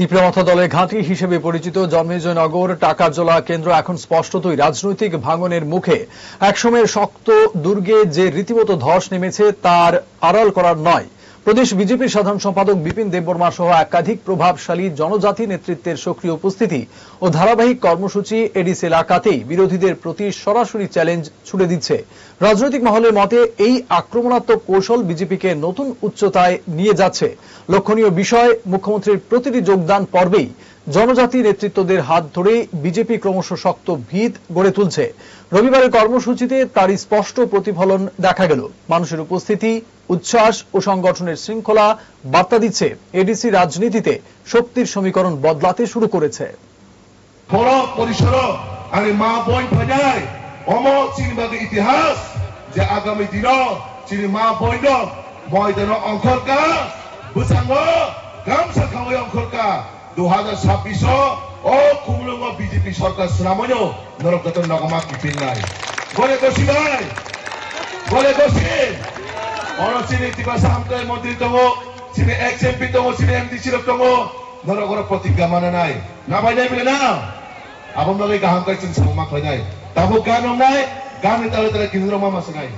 তিপ্রামাথা দলের ঘাঁটি হিসেবে পরিচিত জন্মেজয়নগর টাকারজোলা কেন্দ্র এখন স্পষ্টতই রাজনৈতিক ভাঙনের মুখে। একসময়ের শক্ত দুর্গে যে রীতিমতো ধস নেমেছে, তার আড়াল করার নয়। প্রদেশ বিজেপির সাধারণ সম্পাদক বিপিন দেববর্মা সহ একাধিক প্রভাবশালী জনজাতি নেতৃত্বের সক্রিয় উপস্থিতি ও ধারাবাহিক কর্মসূচি এডিস এলাকাতেই বিরোধীদের প্রতি সরাসরি চ্যালেঞ্জ ছুড়ে দিচ্ছে। রাজনৈতিক মহলের মতে, এই আক্রমণাত্মক কৌশল বিজেপিকে নতুন উচ্চতায় নিয়ে যাচ্ছে। লক্ষণীয় বিষয়, মুখ্যমন্ত্রীর প্রতিটি যোগদান পর্বেই জনজাতি নেতৃত্বদের হাত ধরে বিজেপি ক্রমশ শক্ত ভিত গড়ে তুলছে। রবিবারের কর্মসূচিতে তারই স্পষ্ট প্রতিফলন দেখা গেল। মানুষের উপস্থিতি উচ্ছ্বাস ও সংগঠনের শৃঙ্খলা বার্তা দিচ্ছে এডিসি রাজনীতিতে। শক্তির সমীকরণ বদলাতে শুরু করেছে। ইতিহাস যে আগামী দিন চিনি মা বোন ময়দান অংশরকা বুসাঙ্গ গামসা খাওয়াই অংশরকা দু হাজার ছাব্বিশ ও কুমলুঙ্গ বিজেপি সরকার শ্রামণ নরকত নগমা কিপিন নাই। বলে দোষী নাই বলে দোষী। 어느 지금 사람들 못 들다고 지금 XMP 다고 지금 MDC 없다고 너로 그런 포티가만은 아이 나봐야 되나 아범너가 가한 거 있으면 정말 거냐 나보고 가는 날 가는 따로 따라 기술로만 마서 가요